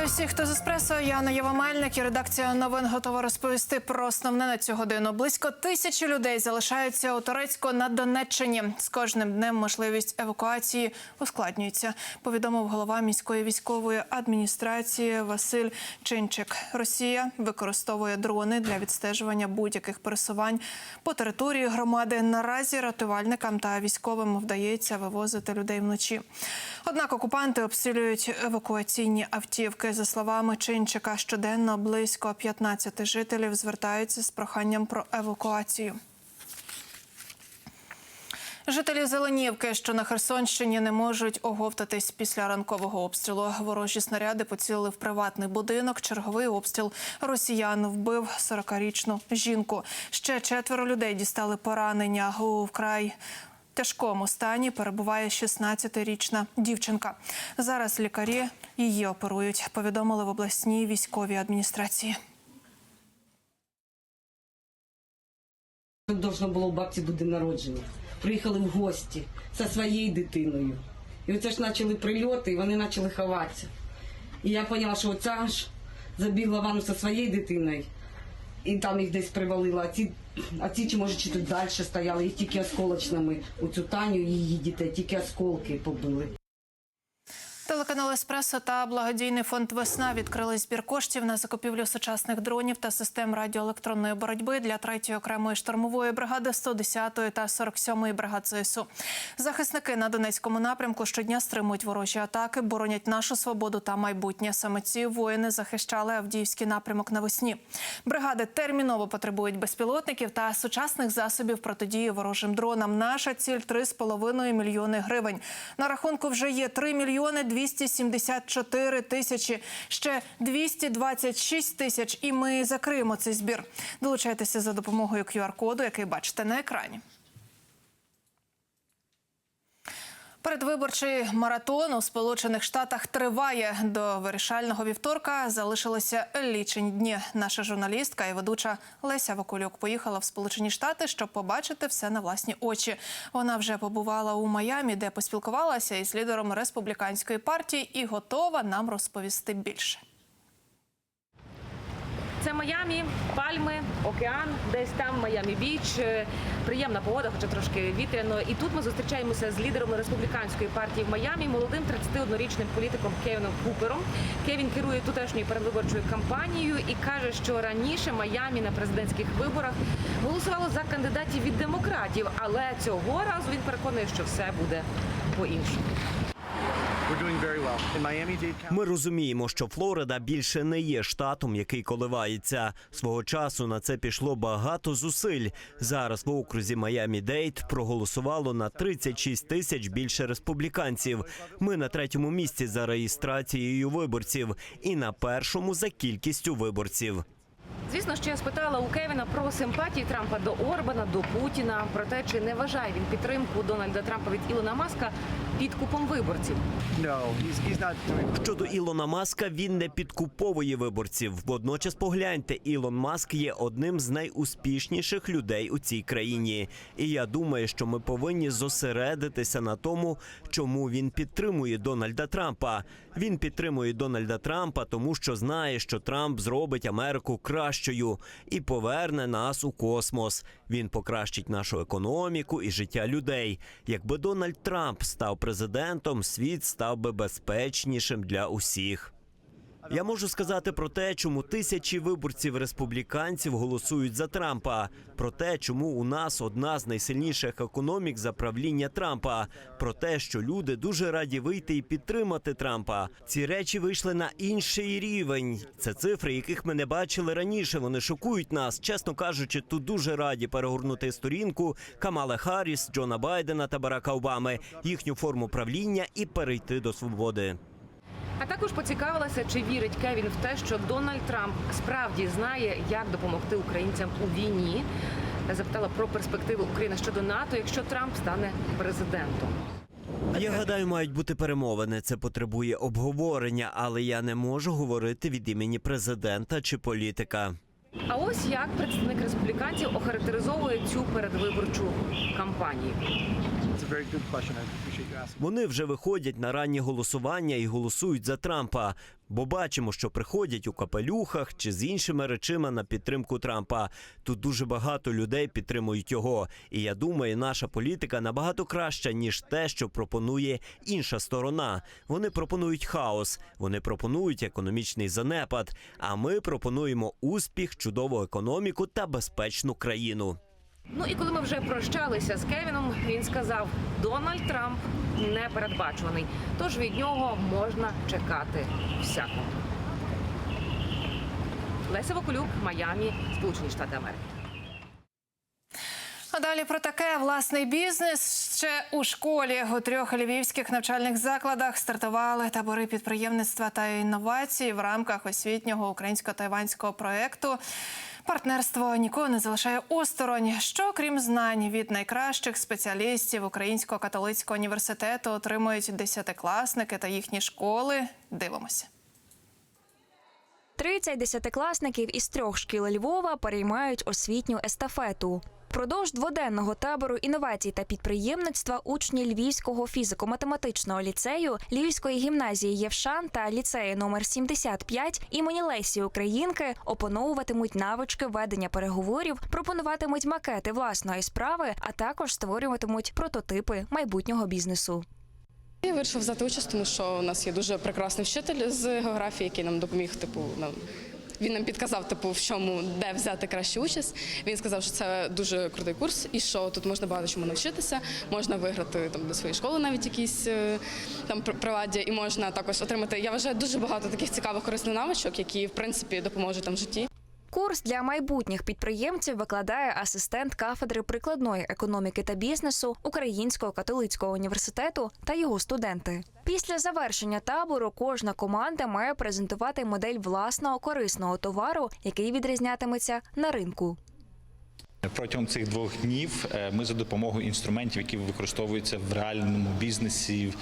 Вітаю всіх, хто з еспресо. Я Анна Єва Мельник і редакція новин готова розповісти про основне на цю годину. Близько тисячі людей залишаються у Турецьку на Донеччині. З кожним днем можливість евакуації ускладнюється. Повідомив голова міської військової адміністрації Василь Чинчик. Росія використовує дрони для відстежування будь-яких пересувань по території громади. Наразі рятувальникам та військовим вдається вивозити людей вночі. Однак окупанти обстрілюють евакуаційні автівки. За словами Чинчика, щоденно близько 15 жителів звертаються з проханням про евакуацію. Жителі Зеленівки, що на Херсонщині, не можуть оговтатись після ранкового обстрілу. Ворожі снаряди поцілили в приватний будинок. Черговий обстріл росіян вбив 40-річну жінку. Ще четверо людей дістали поранення у вкрай. Тяжкому стані перебуває 16-річна дівчинка. Зараз лікарі її оперують. Повідомили в обласній військовій адміністрації. Должно було у бабці буде народження. Приїхали в гості зі своєю дитиною. І оце ж почали прильоти, і вони почали ховатися. І я зрозуміла, що оця ж забігла ванну зі своєю дитиною, і там їх десь привалило. А ці, а ці чи може чи тут далі стояли, їх тільки осколочними. Оцю Таню і її дітей, тільки осколки побили. Телеканал Еспресо та благодійний фонд Весна відкрили збір коштів на закупівлю сучасних дронів та систем радіоелектронної боротьби для 3-ї окремої штурмової бригади 110-ї та 47-ї бригад ЗСУ. Захисники на Донецькому напрямку щодня стримують ворожі атаки, боронять нашу свободу та майбутнє. Саме ці воїни захищали Авдіївський напрямок навесні. Бригади терміново потребують безпілотників та сучасних засобів протидії ворожим дронам. Наша ціль 3,5 мільйони гривень. На рахунку вже є 3 мільйони 274 тисячі, ще 226 тисяч, і ми закриємо цей збір. Долучайтеся за допомогою QR-коду, який бачите на екрані. Передвиборчий маратон у Сполучених Штатах триває. До вирішального вівторка залишилися лічені дні. Наша журналістка і ведуча Леся Вакулюк поїхала в Сполучені Штати, щоб побачити все на власні очі. Вона вже побувала у Майамі, де поспілкувалася із лідером республіканської партії і готова нам розповісти більше. Це Майамі, пальми, океан, десь там Майамі Біч. Е, Приємна погода, хоча трошки вітряно. І тут ми зустрічаємося з лідером республіканської партії в Майамі, молодим 31-річним політиком Кевіном Купером. Кевін керує тутешньою передвиборчою кампанією і каже, що раніше Майамі на президентських виборах голосувало за кандидатів від демократів, але цього разу він переконує, що все буде по-іншому. We're Ми розуміємо, що Флорида більше не є штатом, який коливається. Свого часу на це пішло багато зусиль. Зараз в окрузі Майамі Дейт проголосувало на 36 тисяч більше республіканців. Ми на третьому місці за реєстрацією виборців і на першому за кількістю виборців. Звісно, що я спитала у Кевіна про симпатії Трампа до Орбана, до Путіна, про те, чи не вважає він підтримку Дональда Трампа від Ілона Маска підкупом виборців. Щодо Ілона Маска, він не підкуповує виборців. Водночас погляньте, Ілон Маск є одним з найуспішніших людей у цій країні. І я думаю, що ми повинні зосередитися на тому, чому він підтримує Дональда Трампа. Він підтримує Дональда Трампа, тому що знає, що Трамп зробить Америку кращою і поверне нас у космос. Він покращить нашу економіку і життя людей. Якби Дональд Трамп став президентом, світ став би безпечнішим для усіх. Я можу сказати про те, чому тисячі виборців республіканців голосують за Трампа, про те, чому у нас одна з найсильніших економік за правління Трампа, про те, що люди дуже раді вийти і підтримати Трампа. Ці речі вийшли на інший рівень. Це цифри, яких ми не бачили раніше. Вони шокують нас. Чесно кажучи, тут дуже раді перегорнути сторінку Камала Харріс, Джона Байдена та Барака Обами, їхню форму правління і перейти до свободи. А також поцікавилася, чи вірить Кевін в те, що Дональд Трамп справді знає, як допомогти українцям у війні. Запитала про перспективи України щодо НАТО, якщо Трамп стане президентом. Я гадаю, мають бути перемовини. Це потребує обговорення, але я не можу говорити від імені президента чи політика. А ось як представник республіканців охарактеризовує цю передвиборчу кампанію. Вони вже виходять на раннє голосування і голосують за Трампа. Бо бачимо, що приходять у капелюхах чи з іншими речима на підтримку Трампа. Тут дуже багато людей підтримують його. І я думаю, наша політика набагато краща ніж те, що пропонує інша сторона. Вони пропонують хаос, вони пропонують економічний занепад. А ми пропонуємо успіх, чудову економіку та безпечну країну. Ну і коли ми вже прощалися з Кевіном, він сказав: Дональд Трамп непередбачуваний, тож від нього можна чекати всякого. Леся Вакулюк, Майамі, Сполучені Штати Америки. А далі про таке власний бізнес ще у школі у трьох львівських навчальних закладах стартували табори підприємництва та інновацій в рамках освітнього українсько-тайванського проекту. Партнерство нікого не залишає осторонь. Що крім знань від найкращих спеціалістів Українського католицького університету отримують десятикласники та їхні школи. Дивимося. 30 десятикласників із трьох шкіл Львова переймають освітню естафету. Продовж дводенного табору інновацій та підприємництва учні Львівського фізико-математичного ліцею, Львівської гімназії Євшан та ліцею номер 75 імені Лесі Українки опановуватимуть навички ведення переговорів, пропонуватимуть макети власної справи, а також створюватимуть прототипи майбутнього бізнесу. Я вирішив взяти участь, тому що у нас є дуже прекрасний вчитель з географії, який нам допоміг. Типу, нам він нам підказав, типу, в чому де взяти кращу участь. Він сказав, що це дуже крутий курс, і що тут можна багато чому навчитися. Можна виграти там до своєї школи навіть якісь е, там при- приладдя, і можна також отримати. Я вважаю дуже багато таких цікавих корисних навичок, які в принципі допоможуть там в житті. Курс для майбутніх підприємців викладає асистент кафедри прикладної економіки та бізнесу Українського католицького університету та його студенти. Після завершення табору кожна команда має презентувати модель власного корисного товару, який відрізнятиметься на ринку. Протягом цих двох днів е, ми за допомогою інструментів, які використовуються в реальному бізнесі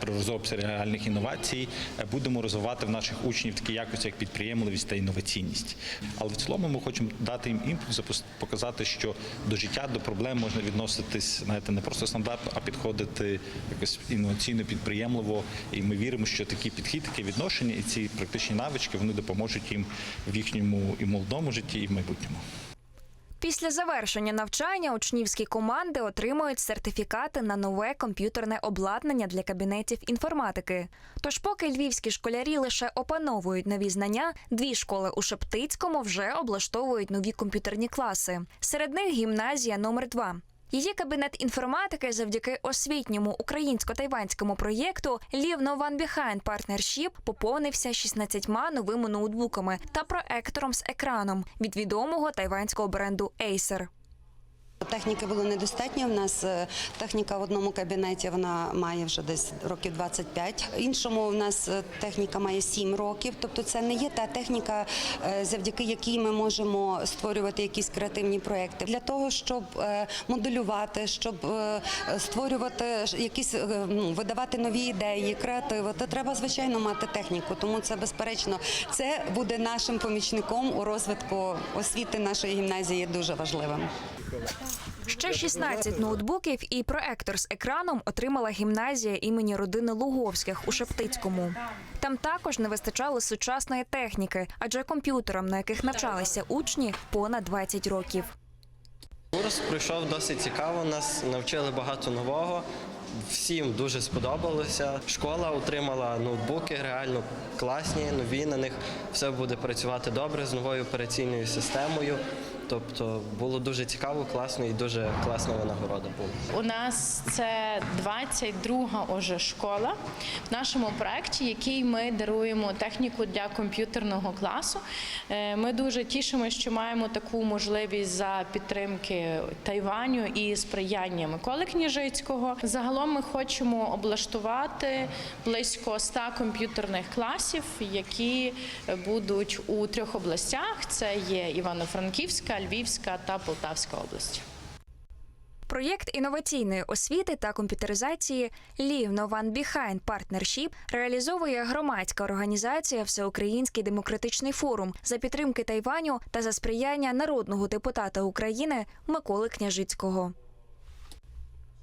при розробці реальних інновацій, е, будемо розвивати в наших учнів такі якості, як підприємливість та інноваційність. Але в цілому ми хочемо дати їм імпульс, показати, що до життя, до проблем можна відноситись знаєте, не просто стандартно, а підходити якось інноваційно, підприємливо. І ми віримо, що такий підхід, таке відношення і ці практичні навички вони допоможуть їм в їхньому і молодому житті, і в майбутньому. Після завершення навчання учнівські команди отримують сертифікати на нове комп'ютерне обладнання для кабінетів інформатики. Тож, поки львівські школярі лише опановують нові знання, дві школи у Шептицькому вже облаштовують нові комп'ютерні класи. Серед них гімназія номер 2 Її кабінет інформатики завдяки освітньому українсько-тайванському проєкту Лівно Ван Біхайн партнершіп поповнився 16 новими ноутбуками та проектором з екраном від відомого тайванського бренду Acer. Техніки було недостатньо. У нас е, техніка в одному кабінеті вона має вже десь років 25. Іншому в нас е, техніка має 7 років. Тобто це не є та техніка, е, завдяки якій ми можемо створювати якісь креативні проекти. Для того, щоб моделювати, щоб створювати якісь ну, видавати нові ідеї, креативити, треба звичайно мати техніку. Тому це безперечно це буде нашим помічником у розвитку освіти нашої гімназії дуже важливим. Ще 16 ноутбуків і проектор з екраном отримала гімназія імені родини Луговських у Шептицькому. Там також не вистачало сучасної техніки, адже комп'ютерам, на яких навчалися учні, понад 20 років. Курс пройшов досить цікаво. Нас навчили багато нового. Всім дуже сподобалося. Школа отримала ноутбуки, реально класні, нові. На них все буде працювати добре з новою операційною системою. Тобто було дуже цікаво, класно і дуже класна винагорода була. У нас це 22-га уже школа в нашому проєкті, який ми даруємо техніку для комп'ютерного класу. Е, Ми дуже тішимося, що маємо таку можливість за підтримки Тайваню і сприяння Миколи Княжицького. Загалом ми хочемо облаштувати близько 100 комп'ютерних класів, які будуть у трьох областях: це є Івано-Франківська, Львівська та Полтавська області. Проєкт інноваційної освіти та комп'ютеризації Leave One Behind Partnership реалізовує громадська організація Всеукраїнський демократичний форум за підтримки Тайваню та за сприяння народного депутата України Миколи Княжицького.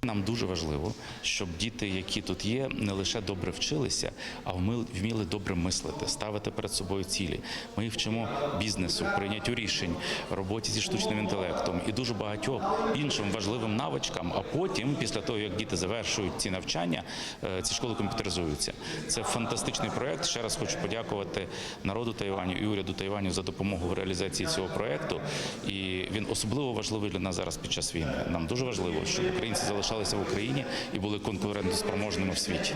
Нам дуже важливо, щоб діти, які тут є, не лише добре вчилися, а вміли добре мислити, ставити перед собою цілі. Ми їх вчимо бізнесу, прийняттю рішень, роботі зі штучним інтелектом і дуже багатьом іншим важливим навичкам. А потім, після того як діти завершують ці навчання, е, ці школи комп'ютеризуються. Це фантастичний проект. Ще раз хочу подякувати народу Тайваню і уряду Тайваню за допомогу в реалізації цього проекту. І він особливо важливий для нас зараз під час війни. Нам дуже важливо, щоб українці залишалися в Україні і були конкурентоспроможними в світі.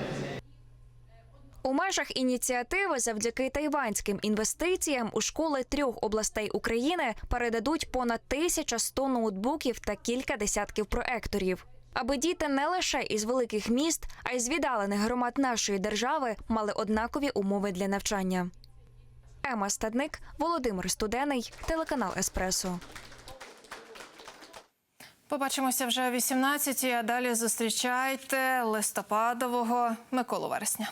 У межах ініціативи завдяки тайванським інвестиціям у школи трьох областей України передадуть понад 1100 ноутбуків та кілька десятків проекторів. Аби діти не лише із великих міст, а й з віддалених громад нашої держави мали однакові умови для навчання. Ема Стадник, Володимир Студений, телеканал Еспресо. Побачимося вже о 18 а далі зустрічайте листопадового Миколу Вересня.